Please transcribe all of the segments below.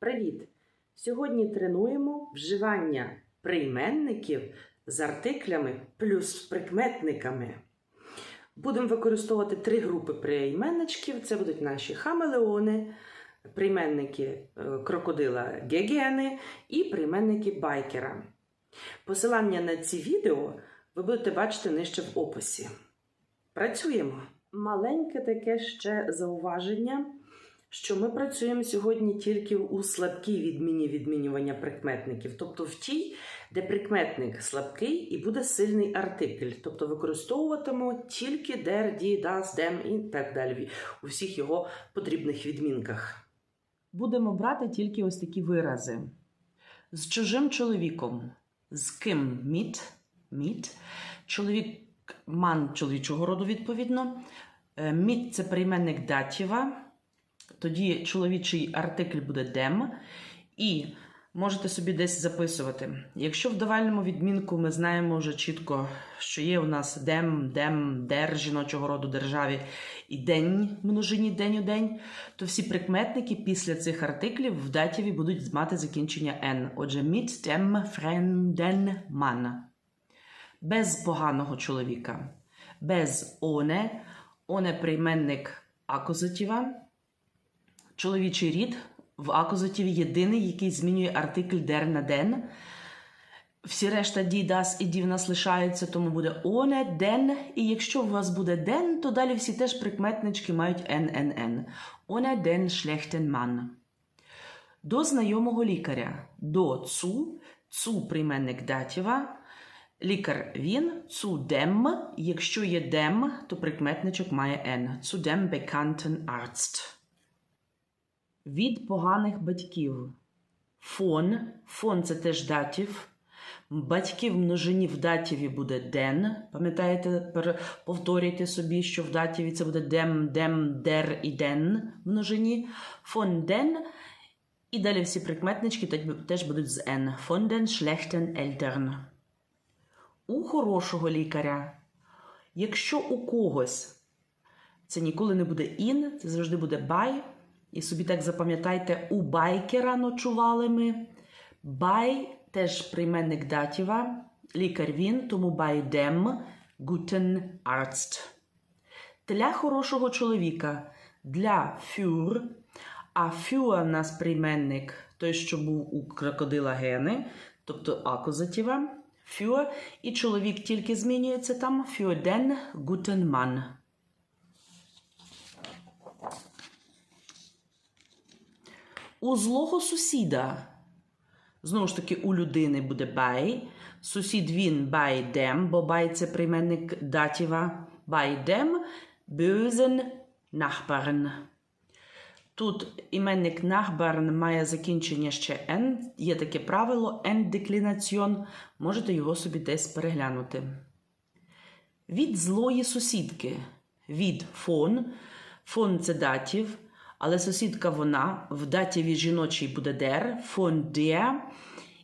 Привіт! Сьогодні тренуємо вживання прийменників з артиклями плюс прикметниками. Будемо використовувати три групи прийменничків. Це будуть наші хамелеони, прийменники е, крокодила Гегени і прийменники байкера. Посилання на ці відео ви будете бачити нижче в описі. Працюємо. Маленьке таке ще зауваження, що ми працюємо сьогодні тільки у слабкій відміні відмінювання прикметників, тобто в тій, де прикметник слабкий і буде сильний артикль. Тобто використовуватимемо тільки der, die, das, dem і так далі у всіх його потрібних відмінках. Будемо брати тільки ось такі вирази. З чужим чоловіком. З ким міт, міт. Чоловік, ман чоловічого роду, відповідно. Е, Міт це прийменник датіва. Тоді чоловічий артикль буде дем. І можете собі десь записувати. Якщо в давальному відмінку ми знаємо вже чітко, що є у нас дем, дем, дер жіночого роду державі і день, множині день у день, то всі прикметники після цих артиклів в датіві будуть мати закінчення «н». Отже, mit dem fremden Mann. Без поганого чоловіка. Без оне. Оне прийменник акузатива. Чоловічий рід в акузативі єдиний, який змінює артикль der на den. Всі решта das і die в нас лишаються, тому буде оне, den. І якщо у вас буде den, то далі всі теж прикметнички мають NNN. Оне den schlechten Mann. До знайомого лікаря. До цу, цу прийменник датіва. Лікар він, цу dem. Якщо є dem, то прикметничок має n. Zu dem bekannten Arzt. Від поганих батьків. Фон. Фон це теж датів. Батьки в множині в датіві буде ден. Пам'ятаєте, повторюйте собі, що в датіві це буде дем, дем, дер і ден в множині. Фон ден. І далі всі прикметнички теж- будуть з n. Von den schlechten Eltern. У хорошого лікаря. Якщо у когось це ніколи не буде in, це завжди буде by. І собі так запам'ятайте, у байкера ночували ми. Бай теж прийменник датіва. Лікар він, тому dem guten Arzt. Для хорошого чоловіка. Для фюр. А фюр в нас прийменник той, що був у крокодила Гени, тобто акузатіва. Фюр. І чоловік тільки змінюється там. Für den guten Mann. У злого сусіда. Знову ж таки, у людини буде бай. Сусід він dem, бо бай це прийменник датіва. Dem bösen Nachbarn. Тут іменник Nachbarn має закінчення ще n. Є таке правило n-деклінаціон. Можете його собі десь переглянути. Від злої сусідки. Від фон. Фон це датів, але сусідка вона. В датіві жіночій буде der, фон der.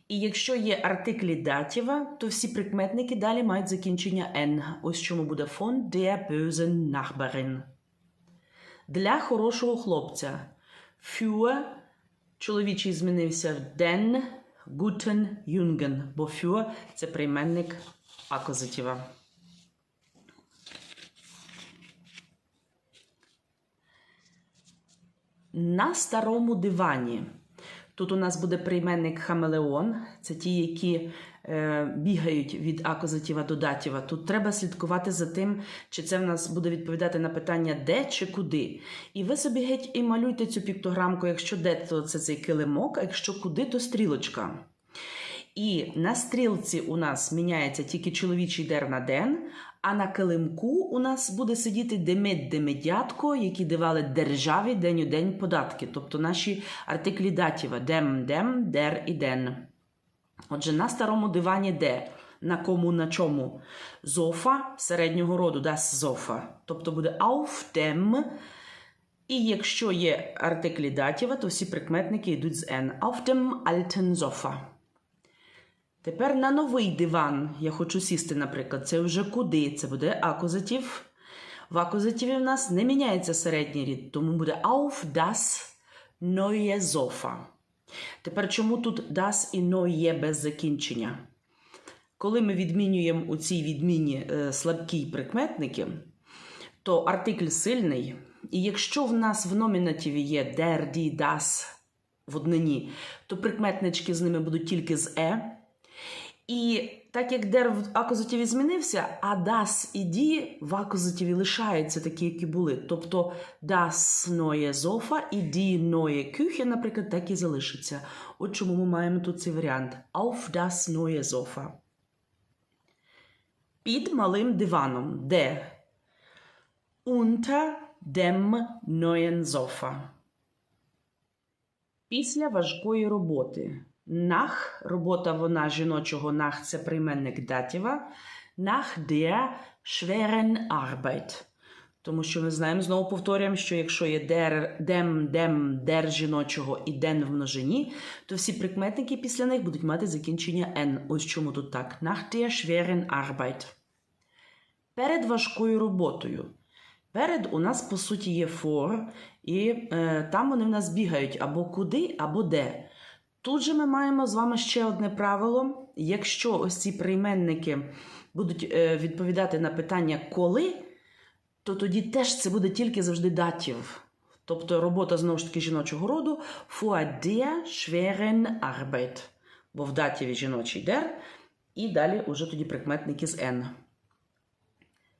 І якщо є артиклі датіва, то всі прикметники далі мають закінчення n. Ось чому буде фон der bösen Nachbarin. Для хорошого хлопця. Für чоловічий змінився в den guten Jungen, бо für – це прийменник акузатива. На старому дивані. Тут у нас буде прийменник хамелеон. Це ті, які е, бігають від акузатіва до датіва. Тут треба слідкувати за тим, чи це в нас буде відповідати на питання де чи куди. І ви собі геть і малюйте цю піктограмку, якщо де, то це цей килимок, а якщо куди, то стрілочка. І на стрілці у нас міняється тільки чоловічий дер на ден, а на килимку у нас буде сидіти демет демедятко, які давали державі день у день податки, тобто наші артиклі датіва дем, дем, дер і ден. Отже, на старому дивані де? На кому, на чому? Зофа середнього роду, das зофа. Тобто буде auf dem. І якщо є артиклі датіва, то всі прикметники йдуть з n. Auf dem alten Sofa. Тепер на новий диван я хочу сісти, наприклад. Це вже куди? Це буде акузатив. В акузативі в нас не міняється середній рід, тому буде auf das neue Sofa. Тепер чому тут das і є без закінчення? Коли ми відмінюємо у цій відміні е, слабкі прикметники, то артикль сильний, і якщо в нас в номінативі є der, die, das в однині, то прикметнички з ними будуть тільки з е. І так як der в акузативі змінився, а das і die в акузативі лишаються такі, які були. Тобто das neue Sofa і die neue Küche, наприклад, так і залишиться. От чому ми маємо тут цей варіант. Auf das neue Sofa. Під малим диваном. Де? Unter dem neuen Sofa. Після важкої роботи. Nach, робота вона жіночого nach це прийменник датіва. Nach der schweren Arbeit. Тому що ми знаємо, знову повторюємо, що якщо є der, dem, dem, der жіночого і den в множині, то всі прикметники після них будуть мати закінчення n. Ось чому тут так. Nach der schweren Arbeit. Перед важкою роботою. Перед у нас, по суті, є for, і е, там вони в нас бігають або куди, або де. Тут же ми маємо з вами ще одне правило. Якщо ось ці прийменники будуть е, відповідати на питання коли, то тоді теж це буде тільки завжди датів. Тобто робота знову ж таки жіночого роду vor der schweren Arbeit. Бо в датіві жіночий der, і далі уже тоді прикметники з N.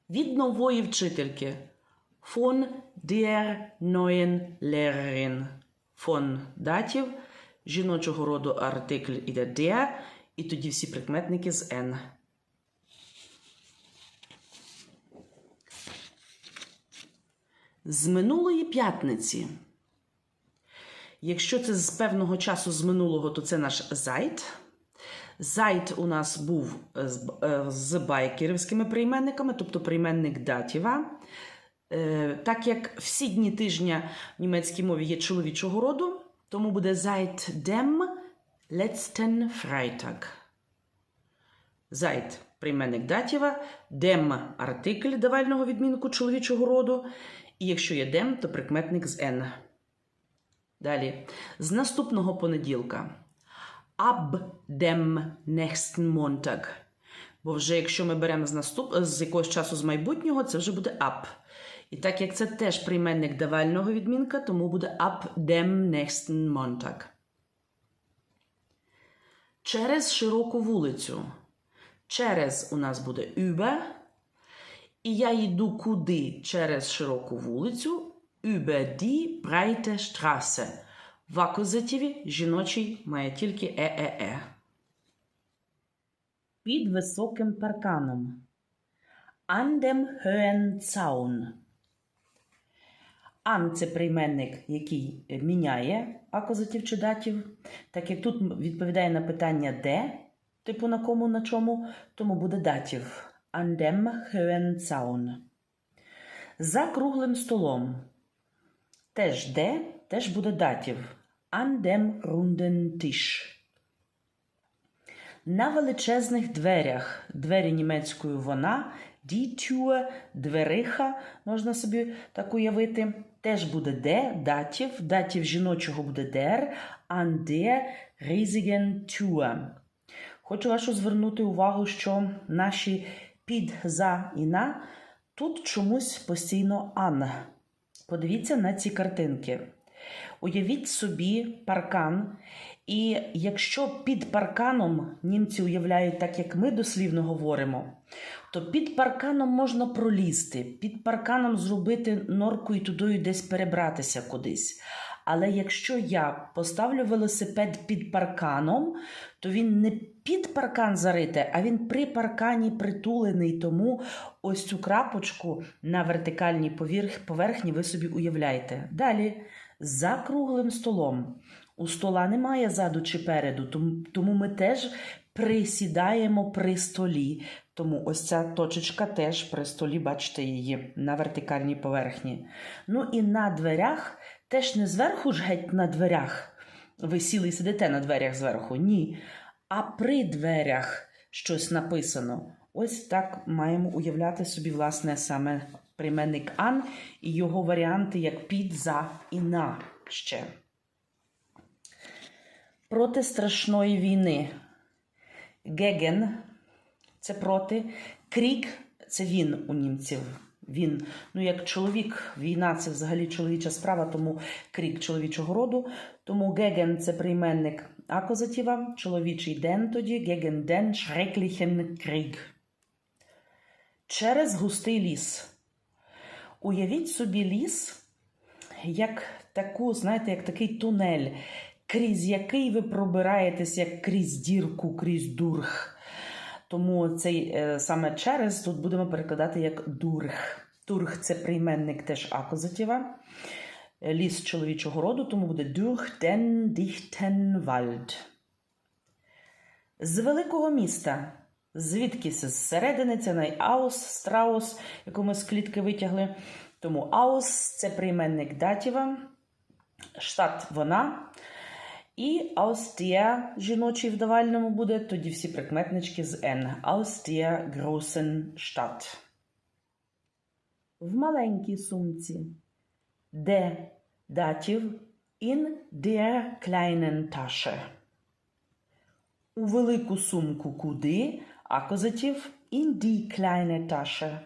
Від нової вчительки. Von der neuen Lehrerin. Von датів жіночого роду артикль іде der, і тоді всі прикметники з N. З минулої п'ятниці. Якщо це з певного часу з минулого, то це наш зайт. Зайт у нас був з, е, байкерівськими прийменниками, тобто прийменник датіва. Е, Так як всі дні тижня в німецькій мові є чоловічого роду, тому буде seit dem letzten Freitag. Seit – прийменник датіва, dem – артикль давального відмінку чоловічого роду, і якщо є dem, то прикметник з n. Далі. З наступного понеділка. Ab dem nächsten Montag. Бо вже якщо ми беремо з, наступ... з якогось часу з майбутнього, це вже буде ab. І так як це теж прийменник давального відмінка, тому буде ab dem nächsten Montag. Через широку вулицю. Через у нас буде über. І я йду куди через широку вулицю? Über die breite Straße. В акузативі жіночий має тільки е-е-е. Під високим парканом. An dem höhen Zaun. Ан це прийменник, який міняє акузатив чи датів. Так як тут відповідає на питання де, типу на кому, на чому, тому буде датів. An dem. За круглим столом. Теж де, теж буде датів. An dem runden. На величезних дверях. Двері німецькою вона, Tür, двериха, можна собі так уявити. Теж буде де, датів. Датів жіночого буде an der riesigen Tür. Хочу вашу звернути увагу, що наші під, за і на тут чомусь постійно ан. Подивіться на ці картинки. Уявіть собі паркан, і якщо під парканом німці уявляють так, як ми дослівно говоримо, то під парканом можна пролізти, під парканом зробити норку і туди десь перебратися кудись. Але якщо я поставлю велосипед під парканом, то він не під паркан зарите, а він при паркані притулений. Тому ось цю крапочку на вертикальній поверхні ви собі уявляєте. Далі, за круглим столом. У стола немає заду чи переду, тому, ми теж присідаємо при столі. Тому ось ця точечка теж при столі, бачите її на вертикальній поверхні. Ну і на дверях, теж не зверху ж геть на дверях. Ви сіли і сидите на дверях зверху. Ні. А при дверях щось написано. Ось так маємо уявляти собі, власне, саме прийменник ан і його варіанти як під, за і на ще. проти страшної війни. Геген це проти. Крік це він у німців. Він, ну як чоловік, війна це взагалі чоловіча справа, тому крік чоловічого роду. Тому геген це прийменник акузатива, чоловічий ден тоді, геген ден, шрекліхен кріг. Через густий ліс. Уявіть собі ліс, як таку, знаєте, як такий тунель, крізь який ви пробираєтесь як крізь дірку, крізь дург. Тому цей е, саме через тут будемо перекладати як дург. Дург це прийменник теж акузатива. Е, Ліс чоловічого роду, тому буде durch den dichten. З великого міста. Звідки зсередини це най аус, страус, яку ми з клітки витягли. Тому аус це прийменник датіва, штат вона. І aus жіночий в давальному буде, тоді всі прикметнички з N. Der großen Stadt. В маленькій сумці. Де датів in der kleinen Tasche. У велику сумку куди, акузатив in die kleine Tasche.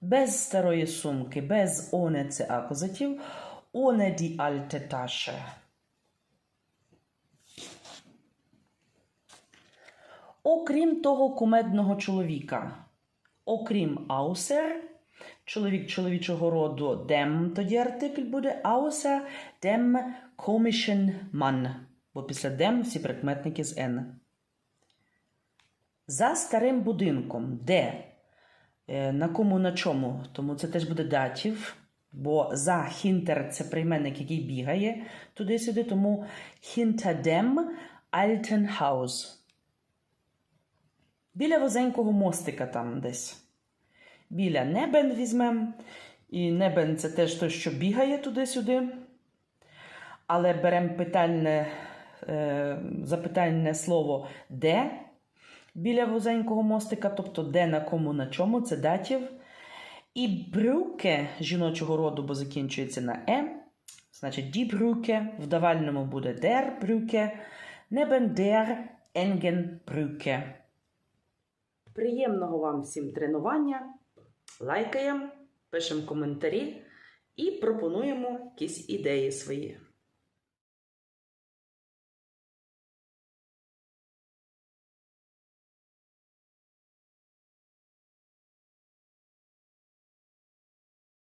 Без старої сумки, без ohne це акузатив, ohne die alte Tasche. Окрім того кумедного чоловіка, окрім аусер, чоловік чоловічого роду dem, тоді артикль буде außer dem komischen Mann, бо після dem всі прикметники з n. За старим будинком, де, Е, на кому на чому, тому це теж буде датів, бо за хінтер це прийменник, який бігає туди-сюди, тому alten Haus. Біля возенького мостика там десь. Біля небен візьмем. І небен це теж той, що бігає туди-сюди. Але беремо питальне, е, запитальне слово де біля вузенького мостика, тобто де на кому на чому, це датів. І брюке жіночого роду, бо закінчується на е. Значить, die Brücke, в давальному буде der Brücke, neben der engen Brücke. Приємного вам всім тренування. Лайкаємо, пишемо коментарі і пропонуємо якісь ідеї свої.